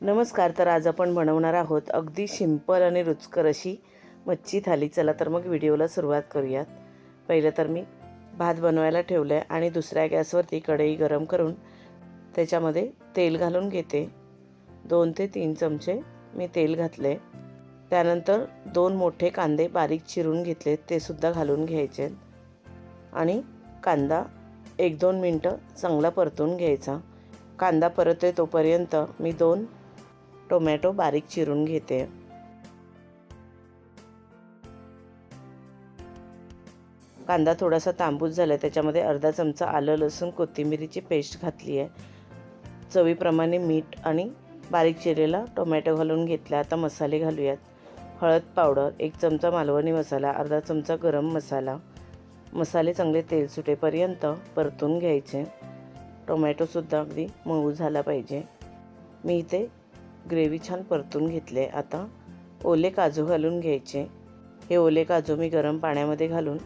नमस्कार तर आज आपण बनवणार आहोत अगदी सिंपल आणि रुचकर अशी मच्छी थाली. चला तर मग व्हिडिओला सुरुवात करूयात. पहिलं तर मी भात बनवायला ठेवलं आहे आणि दुसऱ्या गॅसवरती कढई गरम करून त्याच्यामध्ये तेल घालून घेते. दोन ते तीन चमचे मी तेल घातले त्यानंतर दोन मोठे कांदे बारीक चिरून घेतले ते सुद्धा घालून घ्यायचे. आणि कांदा एक दोन मिनटं चांगला परतून घ्यायचा. कांदा परतते तोपर्यंत मी दोन टोमॅटो बारीक चिरून घेते. कांदा थोडासा तांबूस झाला त्याच्यामध्ये अर्धा चमचा आलं लसूण कोथिंबिरीची पेस्ट घातली आहे. चवीप्रमाणे मीठ आणि बारीक चिरलेला टोमॅटो घालून घेतला. आता मसाले घालूयात. हळद पावडर एक चमचा मालवणी मसाला अर्धा चमचा गरम मसाला. मसाले चांगले तेल सुटेपर्यंत परतून घ्यायचे. टोमॅटोसुद्धा अगदी मऊ झाला पाहिजे. मी इथे ग्रेव्ही छान परतून घेतले. आता ओले काजू घालून घ्यायचे. हे ओले काजू मी गरम पाण्यामध्ये घालून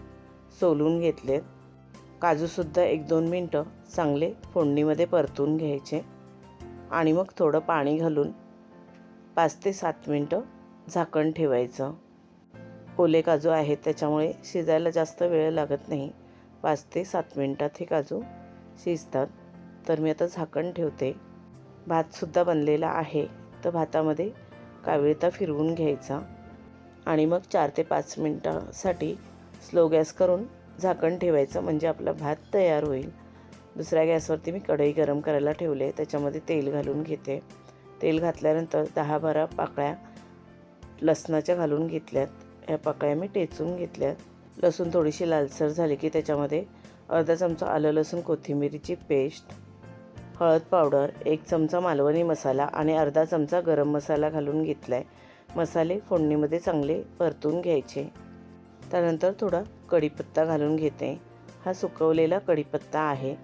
सोलून घेतले काजूसुद्धा एक दोन मिनटं चांगले फोडणीमध्ये परतून घ्यायचे. आणि मग थोडं पाणी घालून पाच ते सात मिनटं झाकण ठेवायचं. ओले काजू आहेत त्याच्यामुळे शिजायला जास्त वेळ लागत नाही. पाच ते सात मिनटात हे काजू शिजतात. तर मी आता झाकण ठेवते. भातसुद्धा बनलेला आहे. तर भातामध्ये काविळता फिरवून घ्यायचा आणि मग चार ते पाच मिनटासाठी स्लो गॅस करून झाकण ठेवायचं म्हणजे आपला भात तयार होईल. दुसऱ्या गॅसवरती मी कढई गरम करायला ठेवले त्याच्यामध्ये तेल घालून घेते. तेल घातल्यानंतर दहा बारा पाकळ्या लसणाच्या घालून घेतल्यात. या पाकळ्या मी टेचून घेतल्यात. लसूण थोडीशी लालसर झाली की त्याच्यामध्ये अर्धा चमचा आलं लसूण कोथिंबिरीची पेस्ट हळद पावडर एक चमचा मालवणी मसाला आणि अर्धा चमचा गरम मसाला घालून घेतला आहे मसाले फोडणीमध्ये चांगले परतून घ्यायचे. त्यानंतर थोडा कढीपत्ता घालून घेते. हा सुकवलेला कढीपत्ता आहे.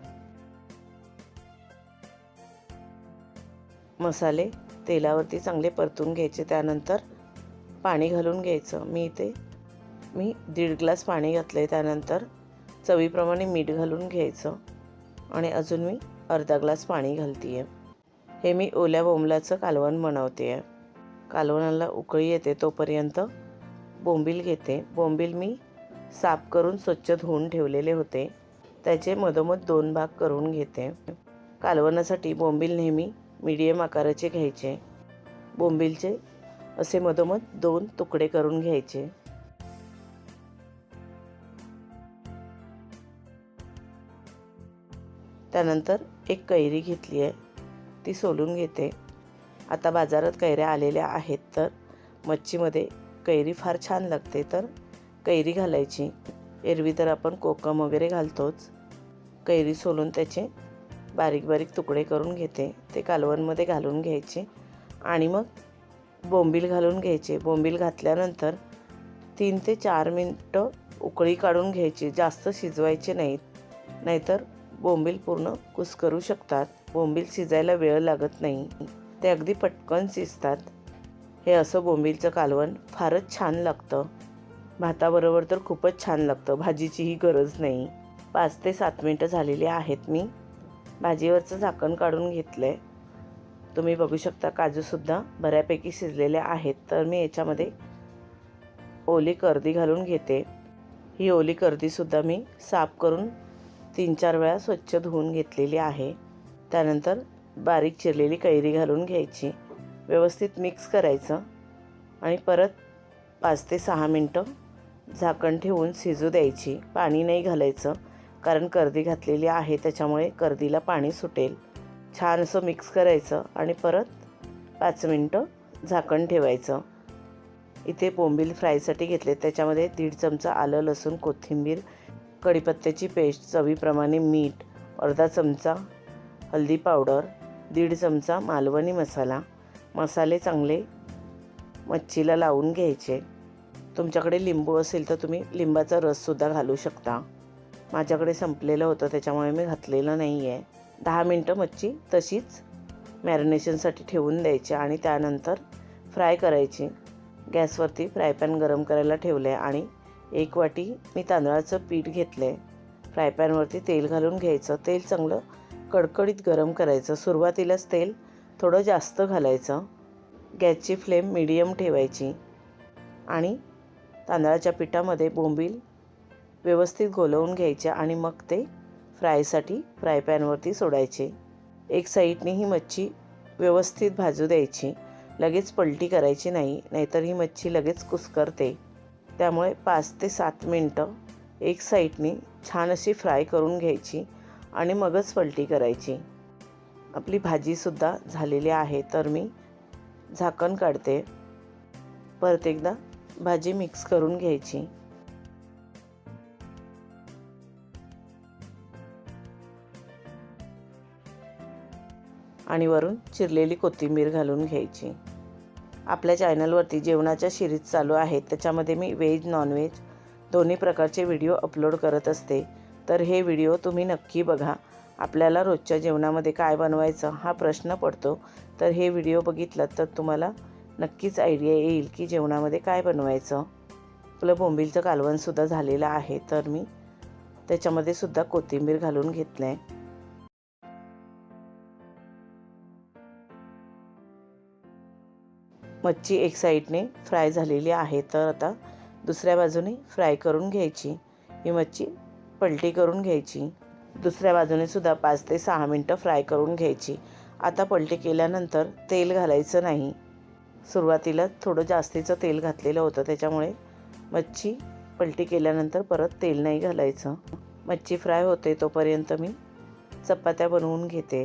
मसाले तेलावरती चांगले परतून घ्यायचे. त्यानंतर पाणी घालून घ्यायचं. मी इथे मी दीड ग्लास पाणी घातलं आहे त्यानंतर चवीप्रमाणे मीठ घालून घ्यायचं. आणि अजून मी अर्धा ग्लास पाणी घालते आहे हे मी ओल्या बोंबलाचं कालवण बनवते आहे कालवणाला उकळी येते तोपर्यंत बोंबील घेते. बोंबील मी साफ करून स्वच्छ धुवून ठेवलेले होते. त्याचे मधोमध दोन भाग करून घेते. कालवणासाठी बोंबील नेहमी मीडियम आकाराचे घ्यायचे. बोंबीलचे असे मधोमध दोन तुकडे करून घ्यायचे. त्यानंतर एक कैरी घेतली आहे. ती सोलून घेते. आता बाजारात कैऱ्या आलेल्या आहेत तर मच्छीमध्ये कैरी फार छान लागते तर कैरी घालायची. एरवी तर आपण कोकम वगैरे घालतोच. कैरी सोलून त्याचे बारीक बारीक तुकडे करून घेते. ते कालवणमध्ये घालून घ्यायचे. आणि मग बोंबील घालून घ्यायचे. बोंबील घातल्यानंतर तीन ते चार मिनटं उकळी काढून घ्यायची. जास्त शिजवायचे नाहीत. नाहीतर बोंबील पूर्ण कुस्करू शकतात. बोंबील शिजायला वेळ लागत नाही. ते अगदी पटकन शिजतात. हे असं बोंबीलचं कालवण फारच छान लागतं. भाताबरोबर तर खूपच छान लागतं. भाजीचीही गरज नाही. पाच ते सात मिनटं झालेली आहेत मी. भाजीवरचं झाकण काढून घेतलं आहे तुम्ही बघू शकता काजूसुद्धा बऱ्यापैकी शिजलेले आहेत. तर मी याच्यामध्ये ओली कर्दी घालून घेते. ही ओली कर्दीसुद्धा मी साफ करून तीन चार वेळा स्वच्छ धुवून घेतलेली आहे. त्यानंतर बारीक चिरलेली कैरी घालून घ्यायची. व्यवस्थित मिक्स करायचं. आणि परत पाच ते सहा मिनटं झाकण ठेवून शिजू द्यायची. पाणी नाही घालायचं कारण कर्दी घातलेली आहे त्याच्यामुळे कर्दीला पाणी सुटेल. छान असं मिक्स करायचं आणि परत पाच मिनटं झाकण ठेवायचं. इथे बोंबील फ्रायसाठी घेतले त्याच्यामध्ये दीड चमचा आलं लसूण कोथिंबीर कढीपत्त्याची पेस्ट चवीप्रमाणे मीठ अर्धा चमचा हळदी पावडर दीड चमचा मालवणी मसाला. मसाले चांगले मच्छीला लावून घ्यायचे. तुमच्याकडे लिंबू असेल तर तुम्ही लिंबाचा रससुद्धा घालू शकता. माझ्याकडे संपलेलं होतं त्याच्यामुळे मी घातलेलं नाही आहे दहा मिनटं मच्छी तशीच मॅरिनेशनसाठी ठेवून द्यायची आणि त्यानंतर फ्राय करायची. गॅसवरती फ्राय पॅन गरम करायला ठेवलं आहे आणि एक वाटी मी तांदळाचं पीठ घेतलं आहे फ्राय पॅनवरती तेल घालून घ्यायचं. तेल चांगलं कडकडीत गरम करायचं. सुरुवातीलाच तेल थोडं जास्त घालायचं. गॅसची फ्लेम मिडियम ठेवायची. आणि तांदळाच्या पिठामध्ये बोंबील व्यवस्थित घोलवून घ्यायचे आणि मग ते फ्रायसाठी फ्राय पॅनवरती सोडायचे. एक साईडने ही मच्छी व्यवस्थित भाजू द्यायची. लगेच पलटी करायची नाही नाहीतर ही मच्छी लगेच कुस्करते. त्यामुळे पाच ते सात मिनटं एक साईडने छान अशी फ्राय करून घ्यायची आणि मगच पलटी करायची. आपली भाजीसुद्धा झालेली आहे तर मी झाकण काढते. परत एकदा भाजी मिक्स करून घ्यायची. आणि वरून चिरलेली कोथिंबीर घालून घ्यायची. आपल्या चॅनलवरती जेवणाच्या सिरीज चालू आहेत. त्याच्यामध्ये मी व्हेज नॉनव्हेज दोन्ही प्रकारचे व्हिडिओ अपलोड करत असते. तर हे व्हिडिओ तुम्ही नक्की बघा. आपल्याला रोजच्या जेवणामध्ये काय बनवायचं हा प्रश्न पडतो. तर हे व्हिडिओ बघितलात तर तुम्हाला नक्कीच आयडिया येईल की जेवणामध्ये काय बनवायचं. आपलं बोंबीलचं कालवणसुद्धा झालेलं आहे. तर मी त्याच्यामध्ये सुद्धा कोथिंबीर घालून घेतलं आहे मच्छी एक साईडने फ्राय झालेली आहे तर आता दुसऱ्या बाजूने फ्राय करून घ्यायची. ही मच्छी पलटी करून घ्यायची. दुसऱ्या बाजूने सुद्धा पाच ते सहा मिनटं फ्राय करून घ्यायची. आता पलटी केल्यानंतर तेल घालायचं नाही. सुरुवातीला थोडं जास्तीचं तेल घातलेलं होतं त्याच्यामुळे मच्छी पलटी केल्यानंतर परत तेल नाही घालायचं. मच्छी फ्राय होते तोपर्यंत मी चपात्या बनवून घेते.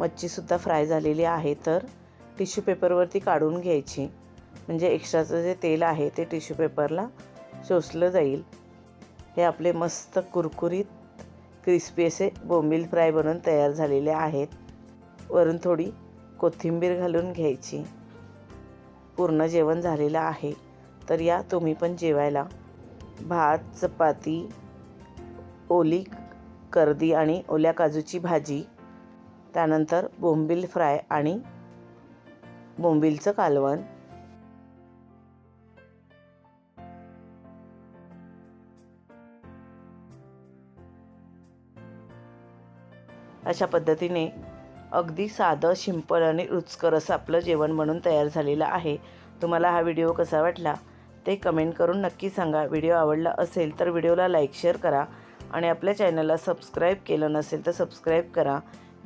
मच्छीसुद्धा फ्राय झालेली आहे तर टिश्यू पेपरवरती काढून घ्यायची. म्हणजे एक्स्ट्राचं जे तेल आहे ते टिश्यू पेपरला शोषलं जाईल. हे आपले मस्त कुरकुरीत क्रिस्पी असे बोंबील फ्राय बनवून तयार झालेले आहेत. वरून थोडी कोथिंबीर घालून घ्यायची. पूर्ण जेवण झालेलं आहे. तर या तुम्ही पण जेवायला. भात चपाती ओली कर्दी आणि ओल्या काजूची भाजी. त्यानंतर बोंबील फ्राय आणि बोंबीलचं कालवण. अशा पद्धतीने अगदी साधं शिंपळ आणि रुचकर असं आपलं जेवण म्हणून तयार झालेलं आहे. तुम्हाला हा व्हिडिओ कसा वाटला ते कमेंट करून नक्की सांगा. व्हिडिओ आवडला असेल तर व्हिडिओला लाईक शेअर करा आणि आपल्या चॅनलला सबस्क्राईब केलं नसेल तर सबस्क्राईब करा.